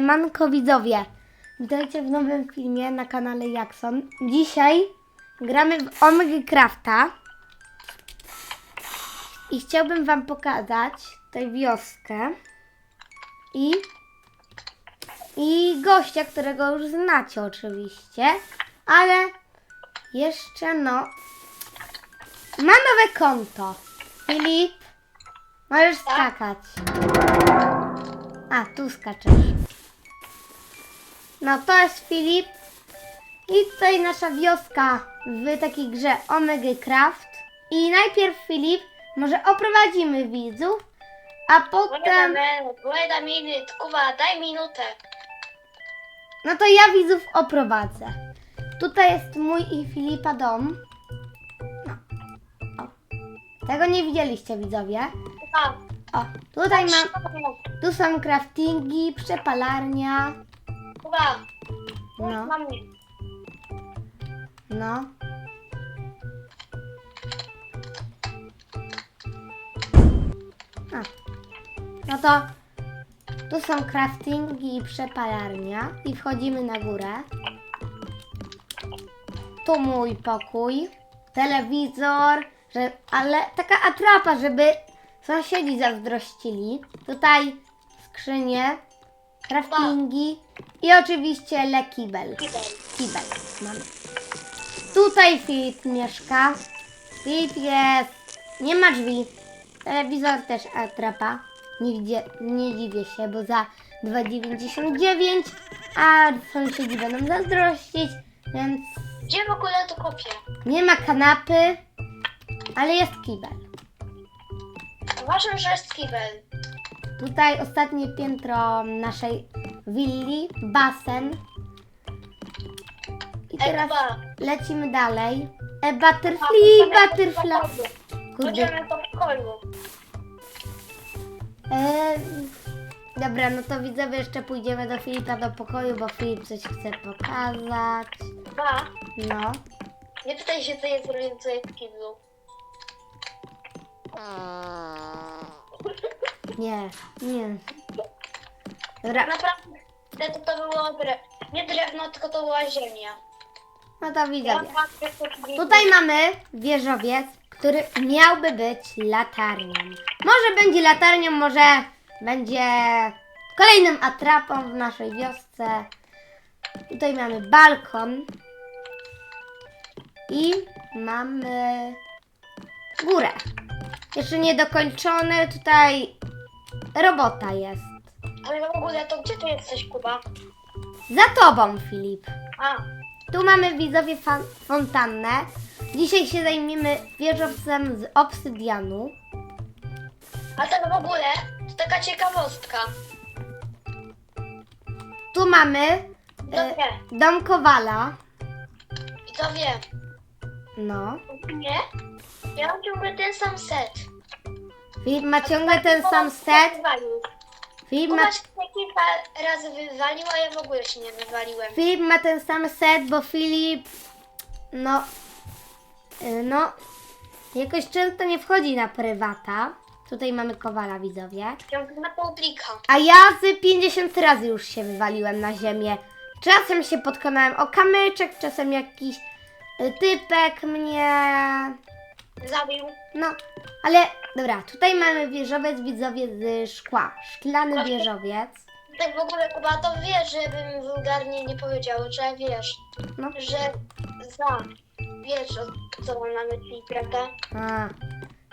Siemanko widzowie, witajcie w nowym filmie na kanale Jackson. Dzisiaj gramy w Omega Crafta i chciałbym wam pokazać tę wioskę i, i gościa, którego już znacie oczywiście, ale jeszcze no, ma nowe konto. Filip, możesz skakać. A, tu skaczesz. No to jest Filip. I tutaj nasza wioska w takiej grze Omega Craft. I najpierw Filip, może oprowadzimy widzów, a potem... Wait a minute, Kuba, daj minutę. No to ja widzów oprowadzę. Tutaj jest mój i Filipa dom. No. O. Tego nie widzieliście widzowie. Kuba, O, tutaj mam... mam... Tu są craftingi, przepalarnia. Kuba, No. mam No. A. No to tu są craftingi i przepalarnia i wchodzimy na górę. Tu mój pokój, telewizor, że, ale taka atrapa, żeby sąsiedzi zazdrościli. Tutaj skrzynie, craftingi i oczywiście lekibel. kibel. Kibel mamy. Tutaj Filip mieszka. Filip jest. Nie ma drzwi. Telewizor też atrapa. Nie, widzie, nie dziwię się, bo za 2,99 a sąsiedzi będą zazdrościć, więc Gdzie w ogóle to kupię? nie ma kanapy, ale jest kibel. Uważam, że jest kibel. Tutaj ostatnie piętro naszej willi, basen. I teraz lecimy dalej. E, butterfly, butterfly. Kurde. E, dobra, no to widzowie jeszcze pójdziemy do Filipa do pokoju, bo Filip coś chce pokazać. Kuba, No. nie pytaj się, co jest, co jest w kiblu. Nie, nie. Dobra, Naprawdę, to, to było dre... nie drewno, tylko to była ziemia. no to tu Tutaj mamy wieżowiec, który miałby być latarnią. Może będzie latarnią, może będzie kolejnym atrapą w naszej wiosce. Tutaj mamy balkon i mamy górę. Jeszcze niedokończony, tutaj robota jest. Ale w ogóle to gdzie ty jesteś, Kuba? Za tobą, Filip. A, Tu mamy widzowie fan- fontannę. Dzisiaj się zajmiemy wieżowcem z obsydianu. a tak w ogóle, to taka ciekawostka. Tu mamy e, dom Kowala. i to wie. No. Nie? Ja mam ciągle ten sam set. Filip ma ciągle ten sam set. Filip ma, Kuba się kilka razy wywalił, a ja w ogóle się nie wywaliłem. Filip ma ten sam set, bo Filip no y, no jakoś często nie wchodzi na prywata. Tutaj mamy Kowala widzowie. Ciągle na pół plika. A ja z 50 razy już się wywaliłem na ziemię. Czasem się potknąłem o kamyczek, czasem jakiś y, typek mnie. Zabił. No, ale dobra, tutaj mamy wieżowiec widzowie z szkła. Szklany wieżowiec. Tak w ogóle Kuba to wiesz, żebym wulgarnie nie powiedział, że wiesz, No. że za. Wiesz o co mam na myśli, prawda? A.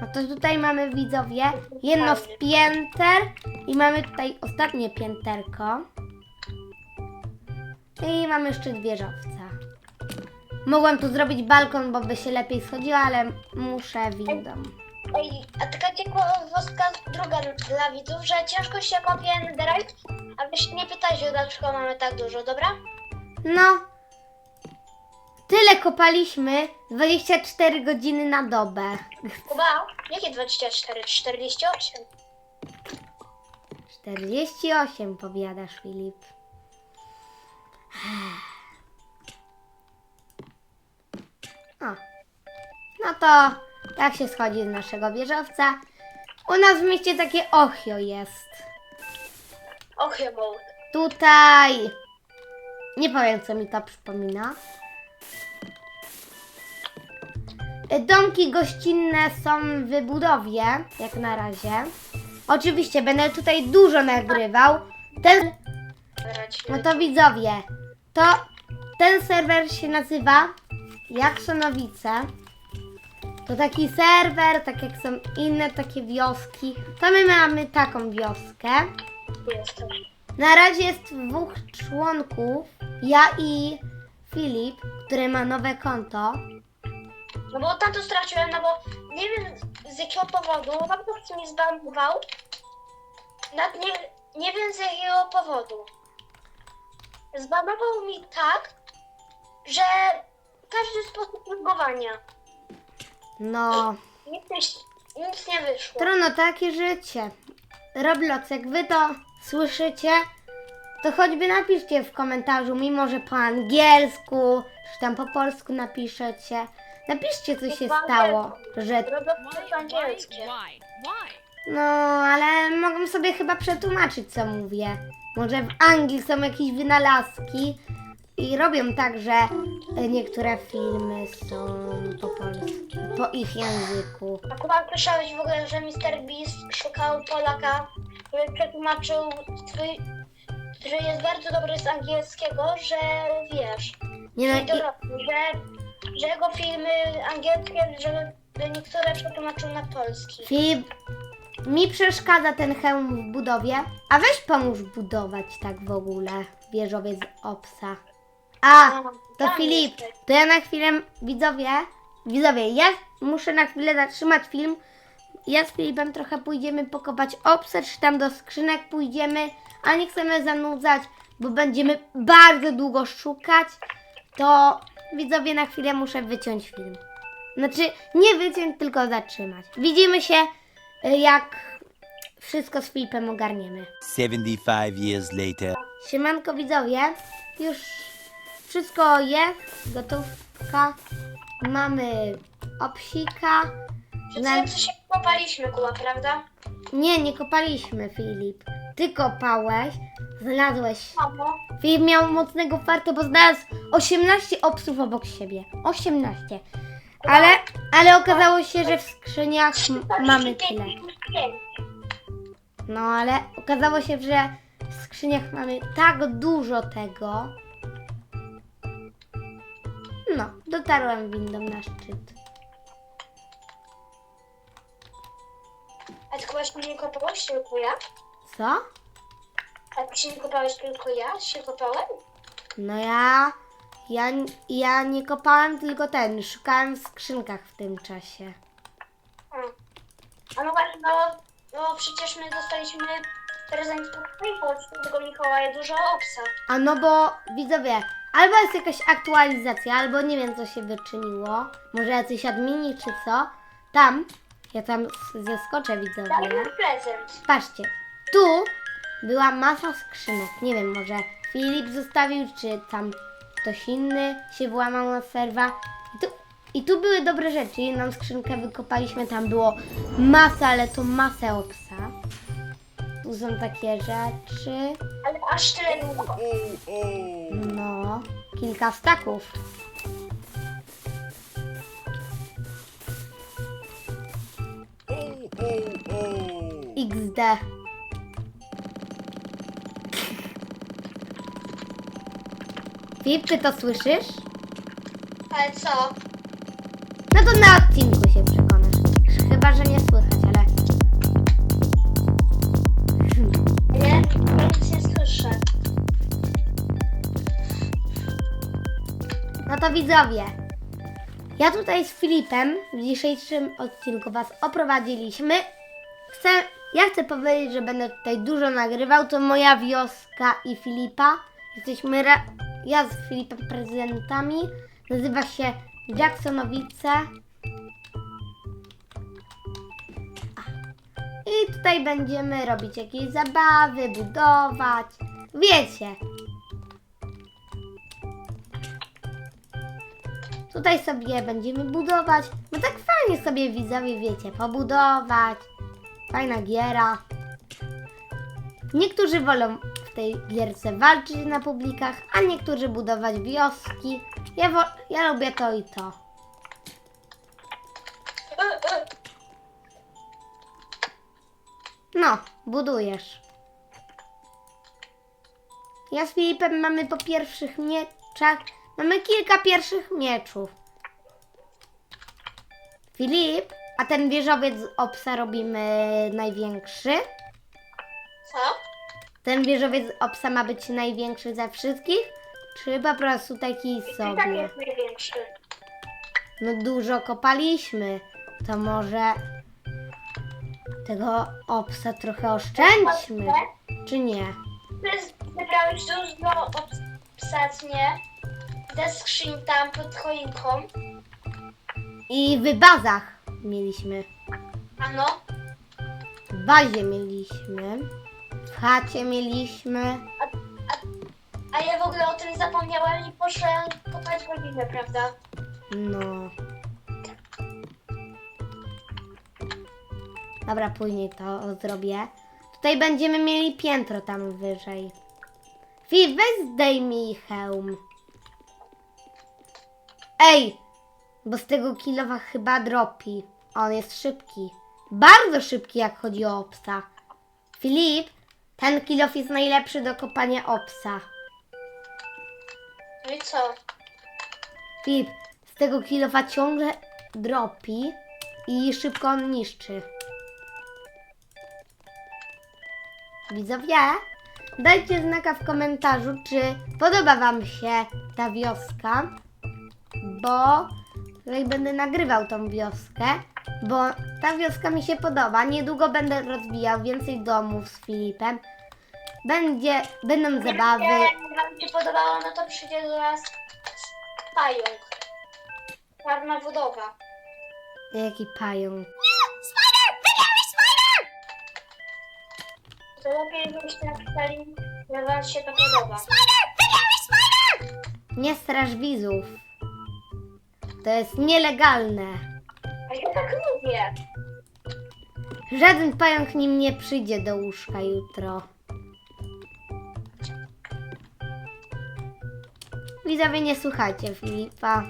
No to tutaj mamy widzowie jedno z pięter i mamy tutaj ostatnie pięterko. I mamy szczyt wieżowca. Mogłam tu zrobić balkon, bo by się lepiej schodziło, ale muszę windą. Ej, a taka ciekawostka druga dla widzów, że ciężko się kopie netherite, a wy się nie pytajcie, dlaczego mamy tak dużo, dobra? No, tyle kopaliśmy 24 godziny na dobę. Kuba, jakie 24? 48? 48 powiadasz, Filip. O. No to jak się schodzi z naszego wieżowca? U nas w mieście takie ochio jest. Och, ja mode. Tutaj. Nie powiem, co mi to przypomina. Domki gościnne są w budowie, jak na razie. Oczywiście będę tutaj dużo nagrywał. Ten, no to widzowie, to ten serwer się nazywa Jaksonowice. To taki serwer, tak jak są inne takie wioski. To my mamy taką wioskę. Na razie jest dwóch członków, ja i Filip, który ma nowe konto. No bo tato straciłem, no bo nie wiem z jakiego powodu, po prostu mnie zbanował. Nad nie, nie wiem z jakiego powodu. Zbanował mi tak, że każdy sposób logowania. No, Nic, nie- nic nie wyszło. trudno takie życie. Roblox, jak wy to słyszycie, to choćby napiszcie w komentarzu, mimo że po angielsku, czy tam po polsku napiszecie. Napiszcie, co się stało, że Roblox Why? to angielskie. Why? Why? No, ale mogę sobie chyba przetłumaczyć, co mówię. Może w Anglii są jakieś wynalazki i robią tak, że e, niektóre filmy są po polsku, po ich języku. Akurat słyszałeś w ogóle, że Mr. Beast szukał Polaka, który przetłumaczył swój, który jest bardzo dobry z angielskiego, że wiesz, Nie no, i dorosły, że, że jego filmy angielskie, że niektóre przetłumaczył na polski. Filip, mi przeszkadza ten hełm w budowie, a weź pomóż budować tak w ogóle wieżowiec Opsa. A, to tam Filip, jesteś. to ja na chwilę, widzowie, widzowie, ja muszę na chwilę zatrzymać film. Ja z Filipem trochę pójdziemy pokopać obser, czy tam do skrzynek pójdziemy, a nie chcemy zanudzać, bo będziemy bardzo długo szukać. To widzowie, na chwilę muszę wyciąć film. Znaczy, nie wyciąć, tylko zatrzymać. Widzimy się, y, jak wszystko z Filipem ogarniemy. 75 years later. Siemanko widzowie, już wszystko jest, gotówka, mamy obsika. Na... co, się kopaliśmy, Kuba, prawda? Nie, nie kopaliśmy Filip, ty kopałeś, znalazłeś. Filip miał mocnego farta, bo znalazł 18 obsów obok siebie, 18. Ale, ale okazało się, że w skrzyniach mamy tyle. No ale okazało się, że w skrzyniach mamy tak dużo tego. No, dotarłam windą na szczyt. A ty się nie kopałeś, tylko ja? Co? A ty się nie kopałeś, tylko ja? Się kopałem? No ja, ja, ja nie kopałem tylko ten, szukałem w skrzynkach w tym czasie. A, a no właśnie, no, no przecież my dostaliśmy prezent od świętego Mikołaja dużo obsa. A no bo widzowie, albo jest jakaś aktualizacja, albo nie wiem co się wyczyniło. Może jacyś admini czy co. Tam, ja tam zeskoczę widzowie. Dajmy prezent. Patrzcie, tu była masa skrzynek. Nie wiem, może Filip zostawił, czy tam ktoś inny się włamał na serwa. I tu, I tu były dobre rzeczy. Jedną skrzynkę wykopaliśmy, tam było masa, ale to masę obsa. Tu są takie rzeczy. Ale aż tyle długo. No, kilka staków. XD. Filip, ty to słyszysz? Ale co? No to na odcinku się przekonasz. Chyba, że nie Widzowie, ja tutaj z Filipem w dzisiejszym odcinku Was oprowadziliśmy. Chcę, ja chcę powiedzieć, że będę tutaj dużo nagrywał. To moja wioska i Filipa. Jesteśmy ra- ja z Filipem prezydentami. Nazywa się Jacksonowice. I tutaj będziemy robić jakieś zabawy, budować. Wiecie, Tutaj sobie będziemy budować. No tak fajnie sobie widzowie wiecie, pobudować. Fajna giera. Niektórzy wolą w tej gierce walczyć na publikach, a niektórzy budować wioski. Ja, ja lubię to i to. No, budujesz. Ja z Filipem mamy po pierwszych mieczach. Mamy kilka pierwszych mieczów. Filip, a ten wieżowiec z obsa robimy największy? Co? Ten wieżowiec z obsa ma być największy ze wszystkich? Czy po prostu taki I tak sobie? jest największy. No dużo kopaliśmy. To może tego obsa trochę oszczędźmy, czy nie? Ty zebrałeś dużo obsadnie ze skrzyń tam pod choinką. I w bazach mieliśmy. Ano, W bazie mieliśmy. W chacie mieliśmy. a ja w ogóle o tym zapomniałam i poszłam kopać godzinę, prawda? No. Dobra, później to zrobię. Tutaj będziemy mieli piętro tam wyżej. Fi, weź zdejmij hełm. Ej! Bo z tego kilowa chyba dropi. On jest szybki. Bardzo szybki, jak chodzi o obsa. Filip, ten kilof jest najlepszy do kopania obsa. No i co? Filip, z tego kilofa ciągle dropi i szybko on niszczy. Widzowie, dajcie znaka w komentarzu, czy podoba Wam się ta wioska, bo tutaj będę nagrywał tą wioskę, bo ta wioska mi się podoba. Niedługo będę rozwijał więcej domów z Filipem. Będzie, będą zabawy. Jak wam się podobało, no to przyjdzie do nas pająk. Czarna wodowa. Jaki pająk. To lepiej byście napisali, że wam się to podoba. Nie straż widzów. To jest nielegalne. A ja tak lubię. Żaden pająk nim nie przyjdzie do łóżka jutro. Widzowie, nie słuchajcie Filipa.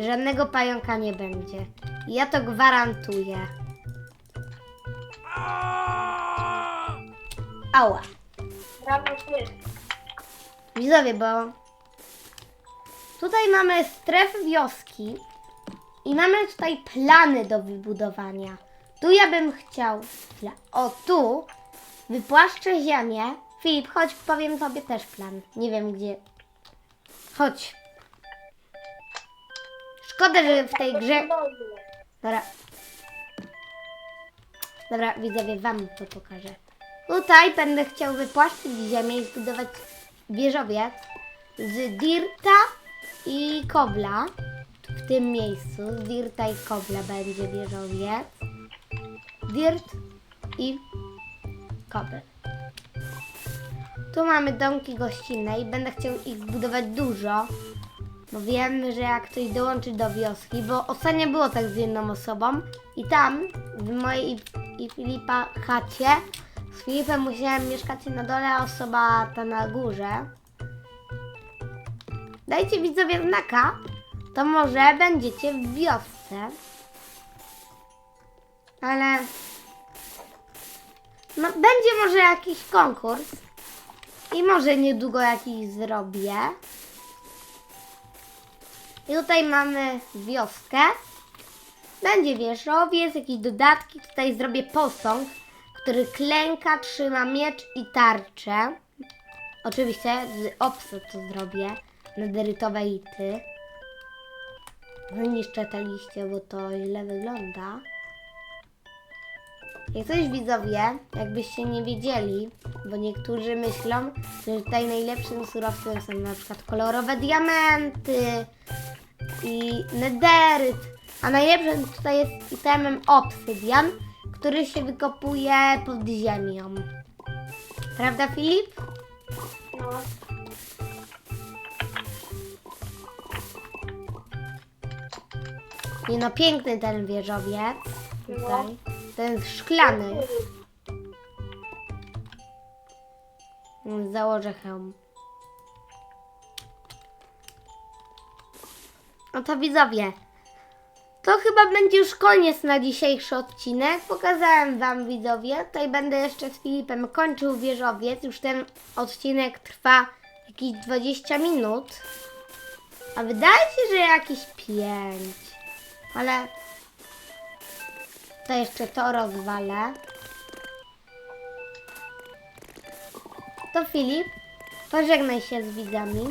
Żadnego pająka nie będzie. Ja to gwarantuję. Ała. Brawo ty. Widzowie, bo tutaj mamy strefę wioski i mamy tutaj plany do wybudowania. Tu ja bym chciał, o tu wypłaszczę ziemię. Filip, chodź, powiem tobie też plan. Nie wiem gdzie. Chodź. Szkoda, że w tej grze... Dobra. Dobra, widzowie, wam to pokażę. Tutaj będę chciał wypłaszczyć ziemię i zbudować wieżowiec z dirta i kobla. W tym miejscu z dirta i kobla będzie wieżowiec. Dirt i kobel. Tu mamy domki gościnne i będę chciał ich zbudować dużo, bo wiem, że jak ktoś dołączy do wioski, bo ostatnio było tak z jedną osobą i tam w mojej i Filipa chacie z Filipem musiałem mieszkać na dole, a osoba ta na górze. Dajcie widzowie znaka, to może będziecie w wiosce. Ale no, będzie może jakiś konkurs i może niedługo jakiś zrobię. I tutaj mamy wioskę. Będzie wieżowiec, jakieś dodatki. Tutaj zrobię posąg, który klęka, trzyma miecz i tarczę. Oczywiście z obsa to zrobię. Nederytowe ity. Zniszczę te liście, bo to źle wygląda. Jak coś widzowie, jakbyście nie wiedzieli, bo niektórzy myślą, że tutaj najlepszym surowcem są na przykład kolorowe diamenty i nederyt, a najlepszym tutaj jest itemem obsydian, który się wykopuje pod ziemią. Prawda Filip? No. Nie no, piękny ten wieżowiec. Tutaj. Ten szklany. Założę hełm. No to widzowie, to chyba będzie już koniec na dzisiejszy odcinek. Pokazałem Wam widzowie. Tutaj będę jeszcze z Filipem kończył wieżowiec. Już ten odcinek trwa jakieś 20 minut. A wydaje się, że jakieś 5. Ale to jeszcze to rozwalę. To Filip, pożegnaj się z widzami.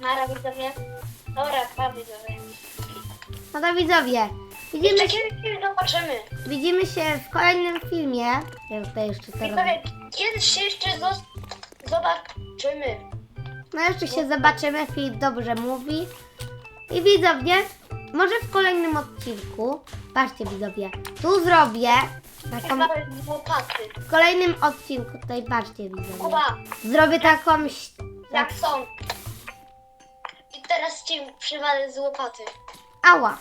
Nara widzowie. Dobra, pa widzowie. No to widzowie, widzimy Jeszcze się, kiedyś się zobaczymy. widzimy się w kolejnym filmie. Ja tutaj jeszcze to. Widzowie, kiedyś się jeszcze zos- zobaczymy. No jeszcze się zobaczymy, Filip dobrze mówi. I widzowie, może w kolejnym odcinku, patrzcie widzowie, tu zrobię taką, łopaty. w kolejnym odcinku, tutaj patrzcie widzowie, Kuba, zrobię taką, ś- tak, jak są. I teraz ci przywalę z łopaty. ała,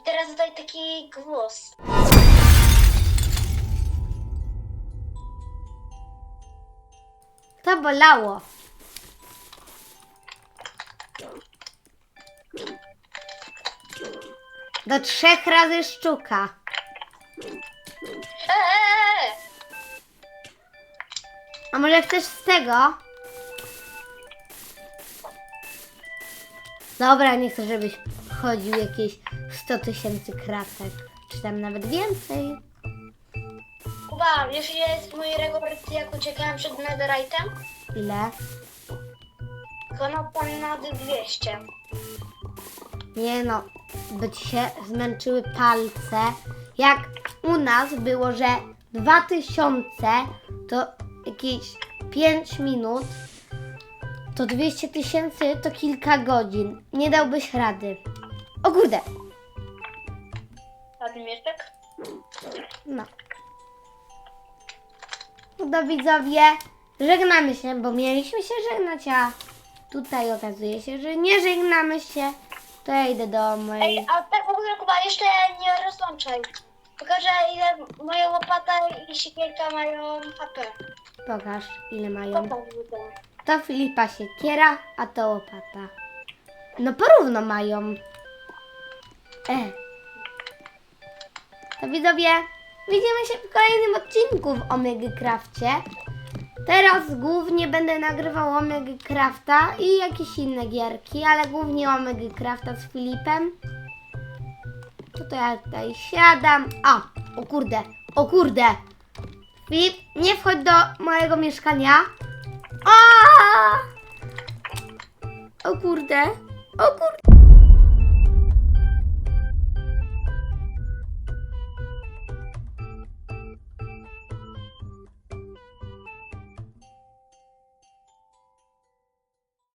I teraz daj taki głos. to bolało. Do trzech razy sztuka. Eee! A może chcesz z tego? Dobra, nie chcę, żebyś chodził jakieś 100 tysięcy kratek. Czy tam nawet więcej. Kuba, wiesz ile jest mój rekord jak uciekałem przed netherite'em? Ile? Ponad ponad 200. Nie no, by ci się zmęczyły palce. Jak u nas było, że 2000 to jakieś 5 minut, to 200 tysięcy to kilka godzin. Nie dałbyś rady. O kurde, Ładny mieszek? No. No to widzowie, żegnamy się, bo mieliśmy się żegnać, a tutaj okazuje się, że nie żegnamy się. To ja idę do Ej, mojej... a tak w ogóle Kuba, jeszcze nie rozłączaj. Pokażę ile moja łopata i siekierka mają HP. Pokaż, ile mają. Widzę. To Filipa siekiera, a to łopata. No porówno mają. E. To widzowie, widzimy się w kolejnym odcinku w Omega Crafcie. Teraz głównie będę nagrywał Omega Crafta i jakieś inne gierki, ale głównie Omega Crafta z Filipem. To ja tutaj siadam. A, o kurde, o kurde. Filip, nie wchodź do mojego mieszkania. A! O kurde, o kurde.